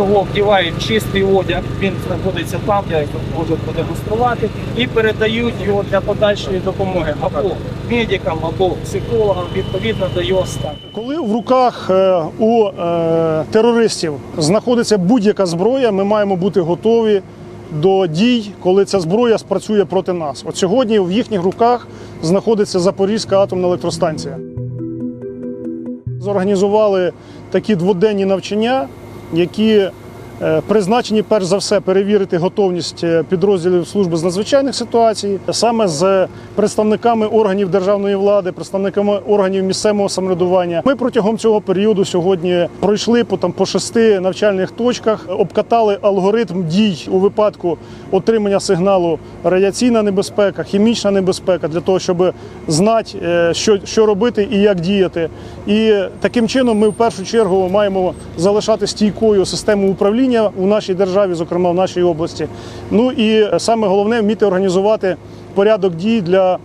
одягають чистий одяг, він знаходиться там, я його можу продемонструвати, і передають його для подальшої допомоги або медикам, або психологам, відповідно до його стану. Коли в руках е, у е, терористів знаходиться будь-яка зброя, ми маємо бути готові до дій, коли ця зброя спрацює проти нас. От сьогодні в їхніх руках знаходиться Запорізька атомна електростанція. Зорганізували такі дводенні навчання, які е, призначені перш за все перевірити готовність е, підрозділів служби з надзвичайних ситуацій, саме з представниками органів державної влади, представниками органів місцевого самоврядування. Ми протягом цього періоду сьогодні пройшли по там по шести навчальних точках, обкатали алгоритм дій у випадку отримання сигналу радіаційна небезпека, хімічна небезпека для того, щоб знати, е, що, що робити і як діяти. І таким чином ми в першу чергу маємо залишати стійкою систему управління у нашій державі, зокрема в нашій області. Ну і саме головне вміти організувати порядок дій для.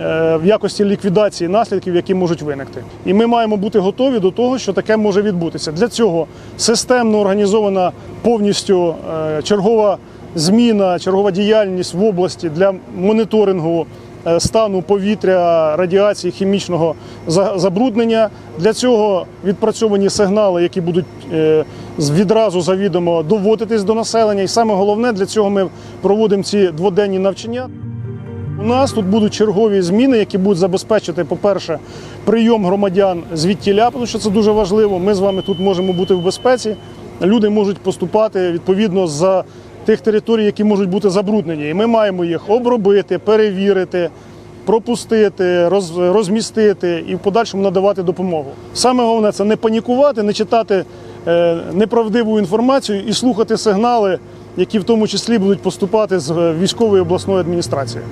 е, В якості ліквідації наслідків, які можуть виникти, і ми маємо бути готові до того, що таке може відбутися. Для цього системно організована повністю е, чергова зміна, чергова діяльність в області для моніторингу е, стану повітря, радіації, хімічного за- забруднення. Для цього відпрацьовані сигнали, які будуть е, відразу завідомо доводитись до населення. І саме головне для цього ми проводимо ці дводенні навчання. У нас тут будуть чергові зміни, які будуть забезпечити, по-перше, прийом громадян звідтіля, тому що це дуже важливо. Ми з вами тут можемо бути в безпеці. Люди можуть поступати відповідно з тих територій, які можуть бути забруднені. І ми маємо їх обробити, перевірити, пропустити, роз- розмістити і в подальшому надавати допомогу. Саме головне це не панікувати, не читати е, неправдиву інформацію і слухати сигнали, які в тому числі будуть поступати з е, військової обласної адміністрації.